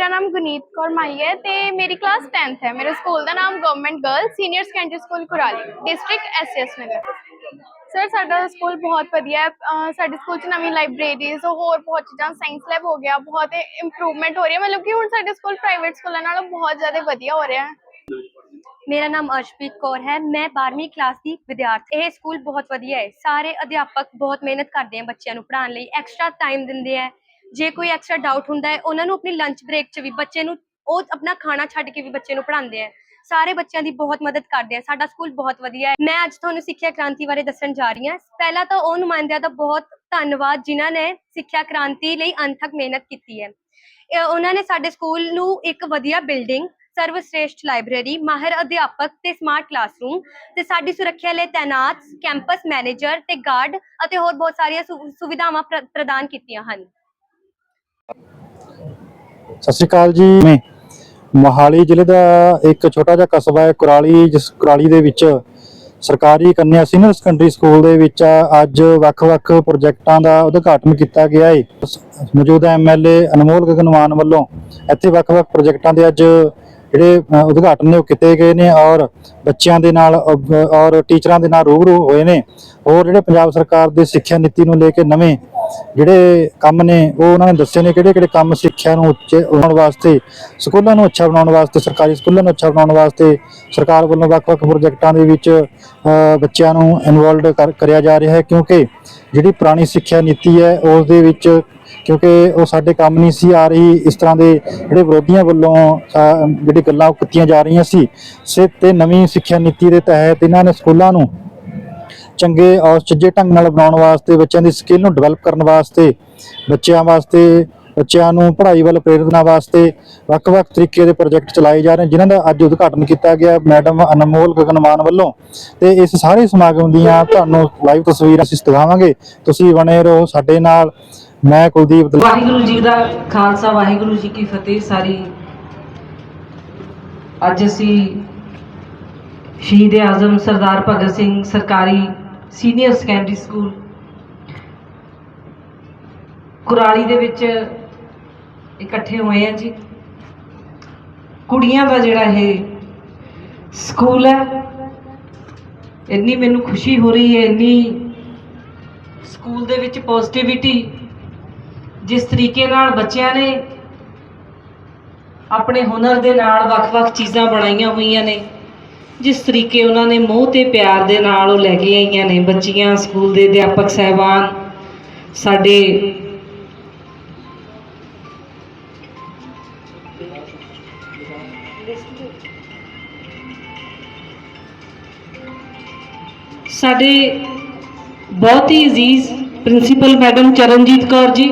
ਮੇਰਾ ਨਾਮ ਗੁਨੀਤ ਕੌਰ ਮਾਈ ਹੈ ਤੇ ਮੇਰੀ ਕਲਾਸ 10th ਹੈ। ਮੇਰੇ ਸਕੂਲ ਦਾ ਨਾਮ government girl senior secondary school Kurali district SS Nagar. Sir ਸਾਡਾ ਸਕੂਲ ਬਹੁਤ ਵਧੀਆ ਹੈ। ਸਾਡੇ ਸਕੂਲ 'ਚ ਨਵੀਂ ਲਾਇਬ੍ਰੇਰੀਜ਼ ਹੋਰ ਬਹੁਤ ਚੀਜ਼ਾਂ ਸਾਇੰਸ ਲੈਬ ਹੋ ਗਿਆ, ਬਹੁਤ ਇੰਪਰੂਵਮੈਂਟ ਹੋ ਰਹੀ ਹੈ। ਮਤਲਬ ਕਿ ਹੁਣ ਸਾਡੇ ਸਕੂਲ ਪ੍ਰਾਈਵੇਟ ਸਕੂਲਾਂ ਨਾਲੋਂ ਬਹੁਤ ਜ਼ਿਆਦਾ ਵਧੀਆ ਹੋ ਰਿਹਾ ਹੈ। ਮੇਰਾ ਨਾਮ ਅਰਸ਼ਪ੍ਰੀਤ ਕੌਰ ਹੈ। ਮੈਂ 12ਵੀਂ ਕਲਾਸ ਦੀ ਵਿਦਿਆਰਥੀ। ਇਹ ਸਕੂਲ ਬਹੁਤ ਵਧੀਆ ਹੈ। ਸਾਰੇ ਅਧਿਆਪਕ ਬਹੁਤ ਮਿਹਨਤ ਕਰਦੇ ਆ ਬੱਚਿਆਂ ਨੂੰ ਪੜ੍ਹਾਉਣ ਲਈ। ਐਕਸਟਰਾ ਟਾਈਮ ਦਿੰਦੇ ਆ ਜੇ ਕੋਈ ਐਕਸਟਰਾ ਡਾਊਟ ਹੁੰਦਾ ਹੈ, ਉਹਨਾਂ ਨੂੰ ਆਪਣੀ ਲੰਚ ਬ੍ਰੇਕ 'ਚ ਵੀ ਬੱਚੇ ਨੂੰ, ਉਹ ਆਪਣਾ ਖਾਣਾ ਛੱਡ ਕੇ ਵੀ ਬੱਚੇ ਨੂੰ ਪੜ੍ਹਾਉਂਦੇ ਆ ਸਾਰੇ ਬੱਚਿਆਂ ਦੀ ਬਹੁਤ ਮਦਦ ਕਰਦੇ ਆ ਸਾਡਾ ਸਕੂਲ ਬਹੁਤ ਵਧੀਆ ਹੈ। ਮੈਂ ਅੱਜ ਤੁਹਾਨੂੰ ਸਿੱਖਿਆ ਕ੍ਰਾਂਤੀ ਬਾਰੇ ਦੱਸਣ ਜਾ ਰਹੀ ਹਾਂ। ਪਹਿਲਾਂ ਤਾਂ ਉਹ ਨੁਮਾਇੰਦਿਆਂ ਦਾ ਬਹੁਤ ਧੰਨਵਾਦ ਜਿਨ੍ਹਾਂ ਨੇ ਸਿੱਖਿਆ ਕ੍ਰਾਂਤੀ ਲਈ ਅਣਥਕ ਮਿਹਨਤ ਕੀਤੀ ਹੈ। ਉਹਨਾਂ ਨੇ ਸਾਡੇ ਸਕੂਲ ਨੂੰ ਇੱਕ ਵਧੀਆ ਬਿਲਡਿੰਗ ਸਰਵਸ਼੍ਰੇਸ਼ਟ ਲਾਇਬ੍ਰੇਰੀ ਮਾਹਿਰ ਅਧਿਆਪਕ ਤੇ ਸਮਾਰਟ ਕਲਾਸਰੂਮ ਤੇ ਸਾਡੀ ਸੁਰੱਖਿਆ ਲਈ ਤਾਇਨਾਤ ਕੈਂਪਸ ਮੈਨੇਜਰ ਤੇ ਗਾਰਡ ਅਤੇ ਹੋਰ ਬਹੁਤ ਸਾਰੀਆਂ ਸੁ- ਸੁਵਿਧਾਵਾਂ ਪ੍ਰ- ਪ੍ਰਦਾਨ ਕੀਤੀਆਂ ਹਨ। ਸਤਿ ਸ਼੍ਰੀ ਅਕਾਲ ਜੀ। ਮੈਂ ਮੋਹਾਲੀ ਜ਼ਿਲ੍ਹੇ ਦਾ ਇੱਕ ਛੋਟਾ ਜਿਹਾ ਕਸਬਾ ਹੈ ਕੁਰਾਲੀ, ਜਿਸ ਕੁਰਾਲੀ ਦੇ ਵਿੱਚ ਸਰਕਾਰੀ ਕੰਨਿਆ ਸੀਨੀਅਰ ਸੈਕੰਡਰੀ ਸਕੂਲ ਦੇ ਵਿੱਚ ਅੱਜ ਵੱਖ-ਵੱਖ ਪ੍ਰੋਜੈਕਟਾਂ ਦਾ ਉਦਘਾਟਨ ਕੀਤਾ ਗਿਆ ਹੈ ਮੌਜੂਦਾ ਐਮਐਲਏ ਅਨਮੋਲ ਗਗਨਵਾਨ ਵੱਲੋਂ ਇੱਥੇ ਵੱਖ-ਵੱਖ ਪ੍ਰੋਜੈਕਟਾਂ ਦੇ ਅੱਜ ਜਿਹੜੇ ਉਦਘਾਟਨ ਨੇ ਉਹ ਕੀਤੇ ਗਏ ਨੇ ਔਰ ਬੱਚਿਆਂ ਦੇ ਨਾਲ ਔਰ ਟੀਚਰਾਂ ਦੇ ਨਾਲ ਰੂਬਰੂ ਹੋਏ ਨੇ। ਹੋਰ ਜਿਹੜੇ ਪੰਜਾਬ ਸਰਕਾਰ ਦੇ ਸਿੱਖਿਆ ਨੀਤੀ ਨੂੰ ਲੈ ਕੇ ਨਵੇਂ ਜਿਹੜੇ ਕੰਮ ਨੇ, ਉਹ ਉਹਨਾਂ ਨੇ ਦੱਸੇ ਨੇ ਕਿਹੜੇ ਕਿਹੜੇ ਕੰਮ ਸਿੱਖਿਆ ਨੂੰ ਉੱਚੇ ਬਣਾਉਣ ਵਾਸਤੇ, ਸਕੂਲਾਂ ਨੂੰ ਅੱਛਾ ਬਣਾਉਣ ਵਾਸਤੇ, ਸਰਕਾਰੀ ਸਕੂਲਾਂ ਨੂੰ ਅੱਛਾ ਬਣਾਉਣ ਵਾਸਤੇ, ਸਰਕਾਰ ਵੱਲੋਂ ਵੱਖ-ਵੱਖ ਪ੍ਰੋਜੈਕਟਾਂ ਦੇ ਵਿੱਚ ਬੱਚਿਆਂ ਨੂੰ ਇਨਵੋਲਡ ਕਰਿਆ ਜਾ ਰਿਹਾ ਹੈ, ਕਿਉਂਕਿ ਜਿਹੜੀ ਪੁਰਾਣੀ ਸਿੱਖਿਆ ਨੀਤੀ ਹੈ, ਉਸ ਦੇ ਵਿੱਚ ਕਿਉਂਕਿ ਉਹ ਸਾਡੇ ਕੰਮ ਨਹੀਂ ਸੀ ਆ ਰਹੀ, ਇਸ ਤਰ੍ਹਾਂ ਦੇ ਜਿਹੜੇ ਵਿਰੋਧੀਆਂ ਵੱਲੋਂ ਜਿਹੜੀ ਗੱਲਾਂ ਉਹ ਕੀਤੀਆਂ ਜਾ ਰਹੀਆਂ ਸੀ ਸੇ ਤੇ ਨਵੀਂ ਸਿੱਖਿਆ ਨੀਤੀ ਦੇ ਤਹਿਤ ਇਹਨਾਂ ਨੇ ਸਕੂਲਾਂ ਨੂੰ ਚੰਗੇ ਔਰ ਸੁਚੱਜੇ ਢੰਗ ਨਾਲ ਬਣਾਉਣ ਵਾਸਤੇ, ਬੱਚਿਆਂ ਦੀ ਸਕਿੱਲ ਨੂੰ ਡਿਵੈਲਪ ਕਰਨ ਵਾਸਤੇ, ਬੱਚਿਆਂ ਵਾਸਤੇ, ਬੱਚਿਆਂ ਨੂੰ ਪੜ੍ਹਾਈ ਵੱਲ ਪ੍ਰੇਰਨਾ ਵਾਸਤੇ ਵੱਖ-ਵੱਖ ਤਰੀਕੇ ਦੇ ਪ੍ਰੋਜੈਕਟ ਚਲਾਏ ਜਾ ਰਹੇ ਜਿਨ੍ਹਾਂ ਦਾ ਅੱਜ ਉਦਘਾਟਨ ਕੀਤਾ ਗਿਆ ਮੈਡਮ ਅਨਮੋਲ ਗਗਨਮਾਨ ਵੱਲੋਂ। ਤੇ ਇਸ ਸਾਰੇ ਸਮਾਗਮ ਦੀਆਂ ਤੁਹਾਨੂੰ ਲਾਈਵ ਤਸਵੀਰਾਂ ਅਸੀਂ ਦਿਖਾਵਾਂਗੇ। ਤੁਸੀਂ ਬਣੇ ਰਹੋ ਸਾਡੇ ਨਾਲ। ਮੈਂ ਕੁਲਦੀਪ ਵਾਹਿਗੁਰੂ ਜੀ ਦਾ ਖਾਲਸਾ, ਵਾਹਿਗੁਰੂ ਜੀ ਕੀ ਫਤਿਹ ਸਾਰੀ। ਅੱਜ ਅਸੀਂ ਸ਼ਹੀਦ ਆਜ਼ਮ ਸਰਦਾਰ ਭਗਤ ਸਿੰਘ ਸਰਕਾਰੀ ਸੀਨੀਅਰ ਸੈਕੰਡਰੀ ਸਕੂਲ। ਕੁਰਾਲੀ ਦੇ ਵਿੱਚ ਇਕੱਠੇ ਹੋਏ ਆ ਜੀ। ਕੁੜੀਆਂ ਦਾ ਜਿਹੜਾ ਇਹ ਸਕੂਲ ਹੈ, ਇੰਨੀ ਮੈਨੂੰ ਖੁਸ਼ੀ ਹੋ ਰਹੀ ਹੈ, ਇੰਨੀ ਸਕੂਲ ਦੇ ਵਿੱਚ ਪੋਜ਼ਿਟਿਵਿਟੀ ਜਿਸ ਤਰੀਕੇ ਨਾਲ ਬੱਚਿਆਂ ਨੇ ਆਪਣੇ ਹੁਨਰ ਦੇ ਨਾਲ ਵੱਖ-ਵੱਖ ਚੀਜ਼ਾਂ ਬਣਾਈਆਂ ਹੋਈਆਂ ਨੇ। ਜਿਸ ਤਰੀਕੇ ਉਹਨਾਂ ਨੇ ਮੋਹ ਤੇ ਪਿਆਰ ਦੇ ਨਾਲ ਉਹ ਲੈ ਕੇ ਆਈਆਂ ਨੇ ਬੱਚੀਆਂ, ਸਕੂਲ ਦੇ ਅਧਿਆਪਕ ਸਹਿਬਾਨ, ਸਾਡੇ ਸਾਡੇ ਬਹੁਤ ਹੀ ਅਜ਼ੀਜ਼ ਪ੍ਰਿੰਸੀਪਲ ਮੈਡਮ ਚਰਨਜੀਤ ਕੌਰ ਜੀ,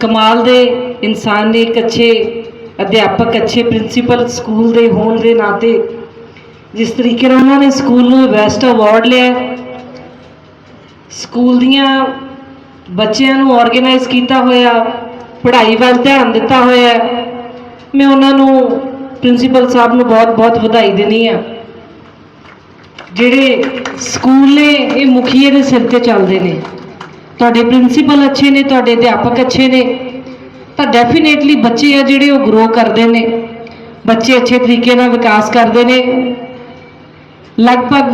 ਕਮਾਲ ਦੇ ਇਨਸਾਨ ਨੇ, ਇੱਕ ਅੱਛੇ ਅਧਿਆਪਕ ਅੱਛੇ ਪ੍ਰਿੰਸੀਪਲ ਸਕੂਲ ਦੇ ਹੋਣ ਦੇ ਨਾਤੇ ਜਿਸ ਤਰੀਕੇ ਨਾਲ ਉਹਨਾਂ ਨੇ ਸਕੂਲ ਨੂੰ ਬੈਸਟ ਅਵਾਰਡ ਲਿਆ ਸਕੂਲ ਦੀਆਂ ਬੱਚਿਆਂ ਨੂੰ ਆਰਗੇਨਾਈਜ਼ ਕੀਤਾ ਹੋਇਆ, ਪੜ੍ਹਾਈ ਵੱਲ ਧਿਆਨ ਦਿੱਤਾ ਹੋਇਆ ਮੈਂ ਉਹਨਾਂ ਨੂੰ ਪ੍ਰਿੰਸੀਪਲ ਸਾਹਿਬ ਨੂੰ ਬਹੁਤ-ਬਹੁਤ ਵਧਾਈ ਦਿੰਦੀ ਆ ਜਿਹੜੇ ਸਕੂਲ ਨੇ, ਇਹ ਮੁਖੀਏ ਦੇ ਸਿਰ ਤੇ ਚੱਲਦੇ ਨੇ। ਤੁਹਾਡੇ ਪ੍ਰਿੰਸੀਪਲ ਅੱਛੇ ਨੇ, ਤੁਹਾਡੇ ਅਧਿਆਪਕ ਅੱਛੇ ਨੇ ਤਾਂ ਡੈਫੀਨੇਟਲੀ ਬੱਚੇ ਆ ਜਿਹੜੇ ਉਹ ਗਰੋ ਕਰਦੇ ਨੇ। ਬੱਚੇ ਅੱਛੇ ਤਰੀਕੇ ਨਾਲ ਵਿਕਾਸ ਕਰਦੇ ਨੇ। ਲਗਭਗ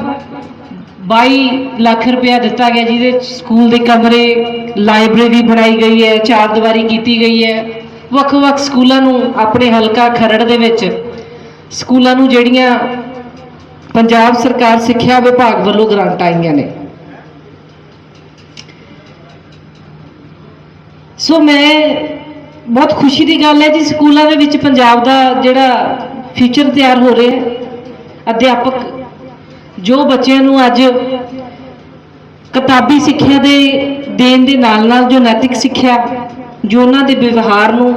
22 ਲੱਖ ਰੁਪਇਆ ਦਿੱਤਾ ਗਿਆ ਜਿਹਦੇ 'ਚ ਸਕੂਲ ਦੇ ਕਮਰੇ, ਲਾਇਬ੍ਰੇਰੀ ਬਣਾਈ ਗਈ ਹੈ, ਚਾਰ ਦੀਵਾਰੀ ਕੀਤੀ ਗਈ ਹੈ। ਵੱਖ-ਵੱਖ ਸਕੂਲਾਂ ਨੂੰ ਆਪਣੇ ਹਲਕਾ ਖਰੜ ਦੇ ਵਿੱਚ ਸਕੂਲਾਂ ਨੂੰ ਜਿਹੜੀਆਂ ਪੰਜਾਬ ਸਰਕਾਰ ਸਿੱਖਿਆ ਵਿਭਾਗ ਵੱਲੋਂ ਗ੍ਰਾਂਟ ਆਈਆਂ ਨੇ। ਸੋ ਮੈਂ ਬਹੁਤ ਖੁਸ਼ੀ ਦੀ ਗੱਲ ਹੈ ਜੀ, ਸਕੂਲਾਂ ਦੇ ਵਿੱਚ ਪੰਜਾਬ ਦਾ ਜਿਹੜਾ ਫਿਊਚਰ ਤਿਆਰ ਹੋ ਰਿਹਾ ਹੈ। ਅਧਿਆਪਕ ਜੋ ਬੱਚਿਆਂ ਨੂੰ ਅੱਜ ਕਿਤਾਬੀ ਸਿੱਖਿਆ ਦੇ ਦੇਣ ਦੇ ਨਾਲ ਨਾਲ ਜੋ ਨੈਤਿਕ ਸਿੱਖਿਆ, ਜੋ ਉਹਨਾਂ ਦੇ ਵਿਵਹਾਰ ਨੂੰ,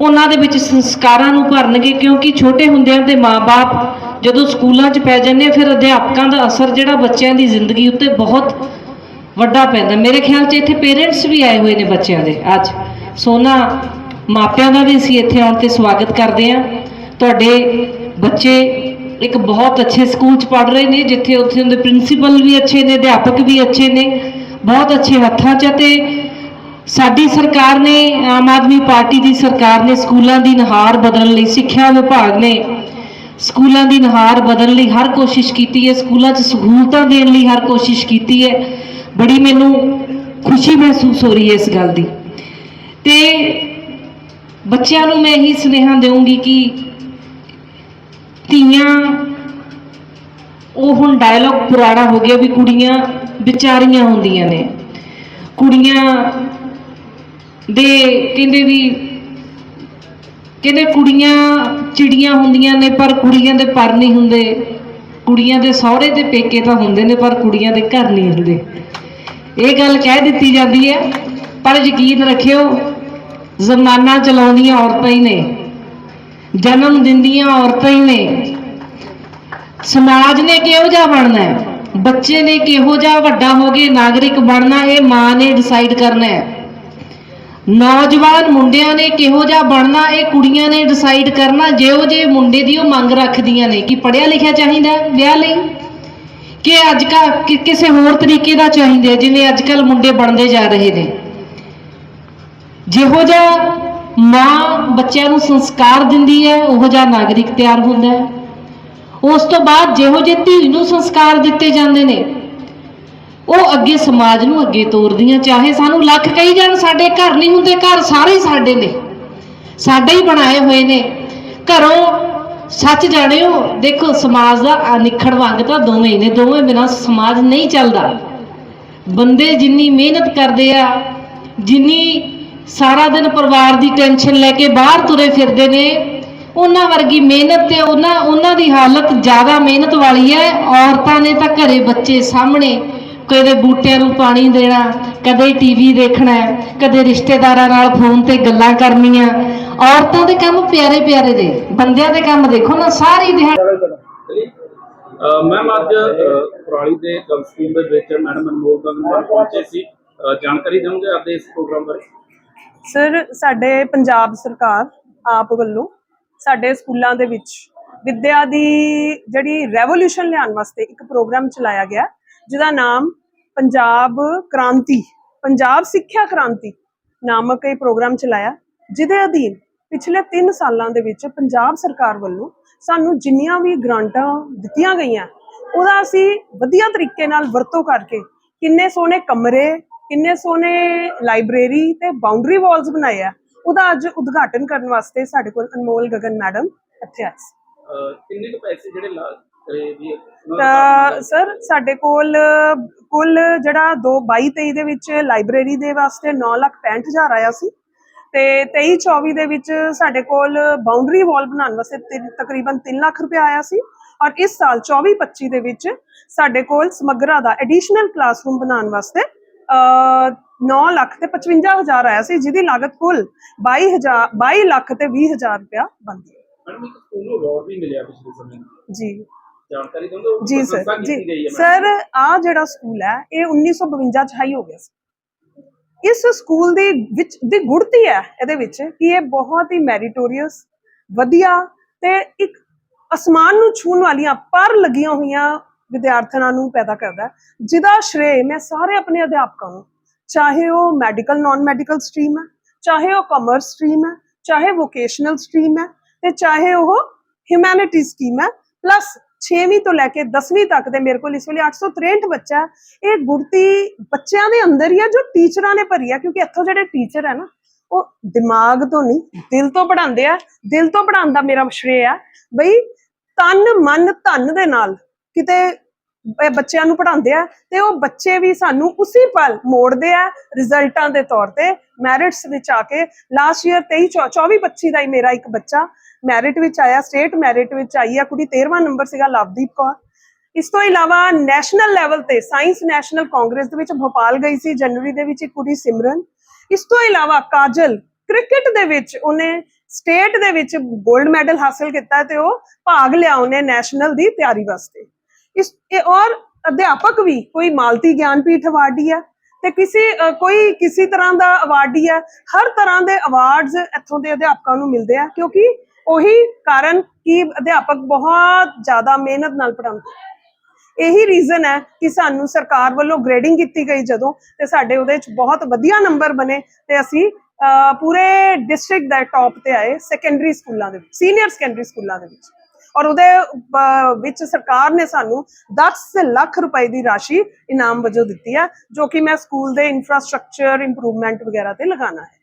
ਉਹਨਾਂ ਦੇ ਵਿੱਚ ਸੰਸਕਾਰਾਂ ਨੂੰ ਭਰਨਗੇ, ਕਿਉਂਕਿ ਛੋਟੇ ਹੁੰਦਿਆਂ ਦੇ ਮਾਪੇ ਜਦੋਂ ਸਕੂਲਾਂ 'ਚ ਪੈ ਜਾਂਦੇ ਫਿਰ ਅਧਿਆਪਕਾਂ ਦਾ ਅਸਰ ਜਿਹੜਾ ਬੱਚਿਆਂ ਦੀ ਜ਼ਿੰਦਗੀ ਉੱਤੇ ਬਹੁਤ ਵੱਡਾ ਪੈਂਦਾ। ਮੇਰੇ ਖਿਆਲ 'ਚ ਇੱਥੇ ਪੇਰੈਂਟਸ ਵੀ ਆਏ ਹੋਏ ਨੇ ਬੱਚਿਆਂ ਦੇ ਅੱਜ। ਸੋਨਾ ਮਾਪਿਆਂ ਦਾ ਵੀ ਅਸੀਂ ਇੱਥੇ ਆਉਣ ਤੇ ਸਵਾਗਤ ਕਰਦੇ ਹਾਂ। ਤੁਹਾਡੇ ਬੱਚੇ ਇੱਕ ਬਹੁਤ ਅੱਛੇ ਸਕੂਲ 'ਚ ਪੜ੍ਹ ਰਹੇ ਨੇ, ਜਿੱਥੇ ਉੱਥੇ ਦੇ ਪ੍ਰਿੰਸੀਪਲ ਵੀ ਅੱਛੇ ਨੇ, ਅਧਿਆਪਕ ਵੀ ਅੱਛੇ ਨੇ, ਬਹੁਤ ਅੱਛੇ ਹੱਥਾਂ 'ਚ ਆ ਤੇ ਸਾਡੀ ਸਰਕਾਰ ਨੇ, ਆਮ ਆਦਮੀ ਪਾਰਟੀ ਦੀ ਸਰਕਾਰ ਨੇ ਸਕੂਲਾਂ ਦੀ ਨਹਾਰ ਬਦਲਣ ਲਈ, ਸਿੱਖਿਆ ਵਿਭਾਗ ਨੇ ਸਕੂਲਾਂ ਦੀ ਨਹਾਰ ਬਦਲਣ ਲਈ ਹਰ ਕੋਸ਼ਿਸ਼ ਕੀਤੀ ਹੈ, ਸਕੂਲਾਂ 'ਚ ਸਹੂਲਤਾਂ ਦੇਣ ਲਈ ਹਰ ਕੋਸ਼ਿਸ਼ ਕੀਤੀ ਹੈ। ਬੜੀ ਮੈਨੂੰ ਖੁਸ਼ੀ ਮਹਿਸੂਸ ਹੋ ਰਹੀ ਹੈ ਇਸ ਗੱਲ ਦੀ। ਤੇ ਬੱਚਿਆਂ ਨੂੰ ਮੈਂ ਇਹੀ ਸੁਨੇਹਾ ਦੇਵਾਂਗੀ ਕਿ ਧੀਆਂ, ਉਹ ਹੁਣ ਡਾਇਲੌਗ ਪੁਰਾਣਾ ਹੋ ਗਿਆ ਵੀ ਕੁੜੀਆਂ ਵਿਚਾਰੀਆਂ ਹੁੰਦੀਆਂ ਨੇ। ਕੁੜੀਆਂ ਦੇ ਕਹਿੰਦੇ ਵੀ, ਕਹਿੰਦੇ ਕੁੜੀਆਂ ਚਿੜੀਆਂ ਹੁੰਦੀਆਂ ਨੇ ਪਰ ਕੁੜੀਆਂ ਦੇ ਪਰ ਨਹੀਂ ਹੁੰਦੇ। ਕੁੜੀਆਂ ਦੇ ਸਹੁਰੇ ਤੇ ਪੇਕੇ ਤਾਂ ਹੁੰਦੇ ਨੇ ਪਰ ਕੁੜੀਆਂ ਦੇ ਘਰ ਨਹੀਂ ਹੁੰਦੇ। ਇਹ ਗੱਲ ਕਹਿ ਦਿੱਤੀ ਜਾਂਦੀ ਹੈ, ਪਰ ਯਕੀਨ ਰੱਖਿਓ ਜ਼ਮਾਨਾ ਚਲਾਉਂਦੀਆਂ ਔਰਤਾਂ ਹੀ ਨੇ। ਜਨਮ ਦਿੰਦੀਆਂ ਔਰਤਾਂ ਹੀ ਨੇ। ਸਮਾਜ ਨੇ ਕਿਹੋ ਜਿਹਾ ਬਣਨਾ ਹੈ? ਬੱਚੇ ਨੇ ਕਿਹੋ ਜਿਹਾ ਵੱਡਾ ਹੋ ਕੇ ਨਾਗਰਿਕ ਬਣਨਾ ਇਹ ਮਾਂ ਨੇ ਡਿਸਾਈਡ ਕਰਨਾ ਹੈ। ਨੌਜਵਾਨ ਮੁੰਡਿਆਂ ਨੇ ਕਿਹੋ ਜਿਹਾ ਬਣਨਾ? ਇਹ ਕੁੜੀਆਂ ਨੇ ਡਿਸਾਈਡ ਕਰਨਾ। ਜਿਹੋ ਜੇ ਮੁੰਡੇ ਦੀ ਉਹ ਮੰਗ ਰੱਖਦੀਆਂ ਨੇ ਕਿ ਪੜ੍ਹਿਆ ਲਿਖਿਆ ਚਾਹੀਦਾ ਵਿਆਹ ਲਈ? ਕਿ ਅੱਜ ਕੱਲ੍ਹ ਕਿਸੇ ਹੋਰ ਤਰੀਕੇ ਦਾ ਚਾਹੀਦਾ ਜਿਵੇਂ ਅੱਜ ਕੱਲ ਮੁੰਡੇ ਬਣਦੇ ਜਾ ਰਹੇ ਨੇ। ਜਿਹੋ ਜਿਹਾ ਮਾਂ ਬੱਚਿਆਂ ਨੂੰ ਸੰਸਕਾਰ ਦਿੰਦੀ ਹੈ, ਉਹੋ ਜਿਹਾ ਨਾਗਰਿਕ ਤਿਆਰ ਹੁੰਦਾ ਹੈ। ਉਸ ਤੋਂ ਬਾਅਦ ਜਿਹੋ ਜਿਹੇ ਧੀ ਨੂੰ ਸੰਸਕਾਰ ਦਿੱਤੇ ਜਾਂਦੇ ਨੇ, ਉਹ ਅੱਗੇ ਸਮਾਜ ਨੂੰ ਅੱਗੇ ਤੋਰਦੀਆਂ, ਚਾਹੇ ਸਾਨੂੰ ਲੱਖ ਕਹੀ ਜਾਣ, ਸਾਡੇ ਘਰ ਨਹੀਂ ਹੁੰਦੇ, ਘਰ ਸਾਰੇ ਹੀ ਸਾਡੇ ਨੇ। ਸਾਡੇ ਹੀ ਬਣਾਏ ਹੋਏ ਨੇ। ਘਰੋਂ ਸੱਚ ਜਾਣਿਓ, ਦੇਖੋ ਸਮਾਜ ਦਾ ਅਨਿਖੜ ਵੰਗ ਤਾਂ ਦੋਵੇਂ ਹੀ ਨੇ, ਦੋਵੇਂ ਬਿਨਾਂ ਸਮਾਜ ਨਹੀਂ ਚੱਲਦਾ। ਬੰਦੇ ਜਿੰਨੀ ਮਿਹਨਤ ਕਰਦੇ ਆ, ਜਿੰਨੀ ਸਾਰਾ ਦਿਨ ਪਰਿਵਾਰ ਦੀ ਟੈਨਸ਼ਨ ਲੈ ਕੇ ਬਾਹਰ ਤੁਰੇ ਫਿਰਦੇ ਨੇ। ਉਹਨਾਂ ਵਰਗੀ ਮਿਹਨਤ ਤੇ ਉਹਨਾਂ ਉਹਨਾਂ ਦੀ ਹਾਲਤ ਜ਼ਿਆਦਾ ਮਿਹਨਤ ਵਾਲੀ ਹੈ। ਔਰਤਾਂ ਨੇ ਤਾਂ ਘਰੇ ਬੱਚੇ ਸਾਹਮਣੇ ਕਦੇ ਬੂਟਿਆਂ ਨੂੰ ਪਾਣੀ ਦੇਣਾ ਕਦੇ ਟੀਵੀ ਦੇਖਣਾ ਕਦੇ ਰਿਸ਼ਤੇਦਾਰਾਂ ਨਾਲ ਫੋਨ ਤੇ ਗੱਲਾਂ ਕਰਨੀਆਂ। ਔਰਤਾਂ ਦੇ ਕੰਮ ਪਿਆਰੇ ਪਿਆਰੇ ਦੇ ਬੰਦਿਆਂ ਦੇ ਕੰਮ ਦੇਖੋ ਨਾ ਸਾਰੀ ਦਿਹਾੜੀ। ਮੈਮ ਅੱਜ ਅਹ, ਦੇ ਗਰਲ ਦੇ ਵਿੱਚ ਮੈਡਮ ਅਨਮੋਲ ਗਗਨ ਪਹੁੰਚੇ ਸੀ। ਜਾਣਕਾਰੀ ਦਿਓਗੇ ਆਪਦੇ ਇਸ ਪ੍ਰੋਗਰਾਮ ਬਾਰੇ? ਸਰ, ਸਾਡੇ ਪੰਜਾਬ ਸਰਕਾਰ ਆਪ ਵੱਲੋਂ ਸਾਡੇ ਸਕੂਲਾਂ ਦੇ ਵਿੱਚ ਵਿੱਦਿਆ ਦੀ ਜਿਹੜੀ ਰੈਵੋਲੂਸ਼ਨ ਲਿਆਉਣ ਵਾਸਤੇ ਇੱਕ ਪ੍ਰੋਗਰਾਮ ਚਲਾਇਆ ਗਿਆ ਜਿਹਦਾ ਨਾਮ ਪੰਜਾਬ ਕ੍ਰਾਂਤੀ, ਪੰਜਾਬ ਸਿੱਖਿਆ ਕ੍ਰਾਂਤੀ ਨਾਮਕ ਇਹ ਪ੍ਰੋਗਰਾਮ ਚਲਾਇਆ ਜਿਹਦੇ ਅਧੀਨ ਪਿਛਲੇ 3 ਸਾਲਾਂ ਦੇ ਵਿੱਚ ਪੰਜਾਬ ਸਰਕਾਰ ਵੱਲੋਂ ਸਾਨੂੰ ਜਿੰਨੀਆਂ ਵੀ ਗ੍ਰਾਂਟਾਂ ਦਿੱਤੀਆਂ ਗਈਆਂ, ਉਹਦਾ ਅਸੀਂ ਵਧੀਆ ਤਰੀਕੇ ਨਾਲ ਵਰਤੋਂ ਕਰਕੇ ਕਿੰਨੇ ਸੋਹਣੇ ਕਮਰੇ ਕਿੰਨੇ ਸੋਹਣੇ ਲਾਇਬ੍ਰੇਰੀ ਤੇ ਬਾਉਂਡਰੀ ਵਾਲਸ ਬਣਾਏ ਆ। ਉਹਦਾ ਅੱਜ ਉਦਘਾਟਨ ਕਰਨ ਵਾਸਤੇ ਸਾਡੇ ਕੋਲ ਅਨਮੋਲ ਗਗਨ ਮੈਡਮ ਇੱਥੇ ਆਏ ਸੀ। ਕਿੰਨੇ ਕੁ ਪੈਸੇ ਜਿਹੜੇ ਤਾਂ ਸਰ ਸਾਡੇ ਕੋਲ ਕੁੱਲ ਜਿਹੜਾ 2 22 23 ਦੇ ਵਿੱਚ ਲਾਇਬ੍ਰੇਰੀ ਦੇ ਵਾਸਤੇ 9 ਲੱਖ 65 ਹਜ਼ਾਰ ਆਇਆ ਸੀ। ਤੇ 23 24 ਦੇ ਵਿੱਚ ਸਾਡੇ ਕੋਲ ਬਾਉਂਡਰੀ ਵਾਲ ਬਣਾਉਣ ਵਾਸਤੇ ਤਕਰੀਬਨ 3 ਲੱਖ ਰੁਪਏ ਆਇਆ ਸੀ। ਔਰ ਇਸ ਸਾਲ 24 25 ਦੇ ਵਿੱਚ ਸਾਡੇ ਕੋਲ ਸਮਗਰਾ ਦਾ ਐਡੀਸ਼ਨਲ ਕਲਾਸਰੂਮ ਬਣਾਉਣ ਵਾਸਤੇ 9 ਲੱਖ ਤੇ 55 ਹਜ਼ਾਰ ਆਇਆ ਸੀ ਜਿਹਦੀ ਲਾਗਤ ਕੁੱਲ 22 ਹਜ਼ਾਰ 22 ਲੱਖ ਤੇ 20 ਹਜ਼ਾਰ ਰੁਪਇਆ ਬਣਦੀ ਹੈ ਮੈਡਮ ਇੱਕ ਸਕੂਲ ਨੂੰ ਅਵਾਰਡ ਵੀ ਮਿਲਿਆ ਪਿਛਲੇ ਸਮੇਂ ਜੀ। ਜਾਣਕਾਰੀ ਜੀ ਸਰ। ਜੀ। ਸਰ ਆ ਜਿਹੜਾ ਸਕੂਲ ਹੈ ਇਹ 1952 ਚ ਹਾਈ ਹੋ ਗਿਆ ਸੀ। ਇਸ ਸਕੂਲ ਦੀ ਵਿੱਚ ਦੀ ਗੁੜਤੀ ਹੈ ਇਹਦੇ ਵਿੱਚ ਕਿ ਇਹ ਬਹੁਤ ਹੀ ਮੈਰੀਟੋਰੀਅਸ ਵਧੀਆ ਤੇ ਇੱਕ ਅਸਮਾਨ ਨੂੰ ਛੂਹਣ ਵਾਲੀਆਂ ਪਰ ਲੱਗੀਆਂ ਹੋਈਆਂ ਵਿਦਿਆਰਥਣਾਂ ਨੂੰ ਪੈਦਾ ਕਰਦਾ ਜਿਹਦਾ ਸ਼੍ਰੇ ਮੈਂ ਸਾਰੇ ਆਪਣੇ ਅਧਿਆਪਕਾਂ ਨੂੰ, ਚਾਹੇ ਉਹ ਮੈਡੀਕਲ ਨਾਨ ਮੈਡੀਕਲ ਸਟਰੀਮ ਹੈ, ਚਾਹੇ ਉਹ ਕਾਮਰਸ ਸਟਰੀਮ ਹੈ, ਚਾਹੇ ਵੋਕੇਸ਼ਨਲ ਸਟਰੀਮ ਹੈ ਤੇ ਚਾਹੇ ਉਹ ਹਿਊਮੈਨਿਟੀ ਸਟਰੀਮ ਹੈ। ਪਲੱਸ 6ਵੀਂ ਤੋਂ ਲੈ ਕੇ 10ਵੀਂ ਤੱਕ ਦੇ ਮੇਰੇ ਕੋਲ ਇਸ ਵੇਲੇ 863 ਬੱਚਾ ਇਹ ਗੁੜਤੀ ਬੱਚਿਆਂ ਦੇ ਅੰਦਰ ਹੀ ਆ ਜੋ ਟੀਚਰਾਂ ਨੇ ਭਰੀ ਆ ਕਿਉਂਕਿ ਇੱਥੋਂ ਜਿਹੜੇ ਟੀਚਰ ਹੈ ਨਾ, ਉਹ ਦਿਮਾਗ ਤੋਂ ਨਹੀਂ, ਦਿਲ ਤੋਂ ਪੜਾਉਂਦੇ ਆ। ਦਿਲ ਤੋਂ ਪੜਾਉਣ ਦਾ ਮੇਰਾ ਸ਼੍ਰੇ ਆ। ਬਈ ਤਨ, ਮਨ, ਧਨ ਦੇ ਨਾਲ ਕਿਤੇ ਬੱਚਿਆਂ ਨੂੰ ਪੜਾਉਂਦੇ ਆ ਤੇ ਉਹ ਬੱਚੇ ਵੀ ਸਾਨੂੰ ਉਸੇ ਪਲ ਮੋੜਦੇ ਆ ਰਿਜ਼ਲਟਾਂ ਦੇ ਤੌਰ ਤੇ ਮੈਰਿਟਸ ਵਿੱਚ ਆ ਕੇ ਲਾਸਟ ਈਅਰ 23 24 25 ਦਾ ਹੀ ਮੇਰਾ ਇੱਕ ਬੱਚਾ ਮੈਰਿਟ ਵਿੱਚ ਆਇਆ ਸਟੇਟ ਮੈਰਿਟ ਵਿੱਚ ਆਈ ਆ, ਕੁੜੀ 13ਵਾਂ ਨੰਬਰ ਸੀਗਾ ਲਵਦੀਪ ਕੌਰ। ਇਸ ਤੋਂ ਇਲਾਵਾ ਨੈਸ਼ਨਲ ਲੈਵਲ ਤੇ ਸਾਇੰਸ ਨੈਸ਼ਨਲ ਕਾਂਗਰਸ ਦੇ ਵਿੱਚ ਭੋਪਾਲ ਗਈ ਸੀ, ਜਨਵਰੀ ਦੇ ਵਿੱਚ ਇੱਕ ਕੁੜੀ ਸਿਮਰਨ। ਇਸ ਤੋਂ ਇਲਾਵਾ ਕਾਜਲ ਕ੍ਰਿਕਟ ਦੇ ਵਿੱਚ ਉਹਨੇ ਸਟੇਟ ਦੇ ਵਿੱਚ 골ਡ ਮੈਡਲ ਹਾਸਲ ਕੀਤਾ ਤੇ ਉਹ ਭਾਗ ਲਿਆ ਉਹਨੇ ਨੈਸ਼ਨਲ ਦੀ ਤਿਆਰੀ ਵਾਸਤੇ। ਇਸ ਇਹ ਅਧਿਆਪਕ ਵੀ ਕੋਈ ਮਾਲਤੀ ਗਿਆਨਪੀਠ ਅਵਾਰਡੀ ਆ ਤੇ ਕਿਸੇ ਕੋਈ ਕਿਸੇ ਤਰ੍ਹਾਂ ਦਾ ਅਵਾਰਡੀ ਆ, ਹਰ ਤਰ੍ਹਾਂ ਦੇ ਅਵਾਰਡਸ ਇੱਥੋਂ ਦੇ ਅਧਿਆਪਕਾਂ ਨੂੰ ਮਿਲਦੇ ਆ, ਕਿਉਂਕਿ ਉਹੀ ਕਾਰਨ ਕਿ ਅਧਿਆਪਕ ਬਹੁਤ ਜ਼ਿਆਦਾ ਮਿਹਨਤ ਨਾਲ ਪੜ੍ਹਾਉਂਦੇ ਇਹੀ ਰੀਜ਼ਨ ਹੈ ਕਿ ਸਾਨੂੰ ਸਰਕਾਰ ਵੱਲੋਂ ਗ੍ਰੇਡਿੰਗ ਕੀਤੀ ਗਈ ਜਦੋਂ ਤੇ ਸਾਡੇ ਉਹਦੇ ਵਿੱਚ ਬਹੁਤ ਵਧੀਆ ਨੰਬਰ ਬਣੇ ਤੇ ਅਸੀਂ ਪੂਰੇ ਡਿਸਟ੍ਰਿਕਟ ਦਾ ਟੌਪ ਤੇ ਆਏ ਸੈਕੰਡਰੀ ਸਕੂਲਾਂ ਦੇ ਵਿੱਚ ਸੀਨੀਅਰ ਸੈਕੰਡਰੀ ਸਕੂਲਾਂ ਦੇ ਵਿੱਚ। ਔਰ ਉਹਦੇ ਵਿੱਚ ਸਰਕਾਰ ਨੇ ਸਾਨੂੰ 10 ਲੱਖ ਰੁਪਏ ਦੀ ਰਾਸ਼ੀ ਇਨਾਮ ਵਜੋਂ ਦਿੱਤੀ ਹੈ, ਜੋ ਕਿ ਮੈਂ ਸਕੂਲ ਦੇ ਇਨਫਰਾਸਟ੍ਰਕਚਰ ਇੰਪਰੂਵਮੈਂਟ ਵਗੈਰਾ ਤੇ ਲਗਾਉਣਾ ਹੈ।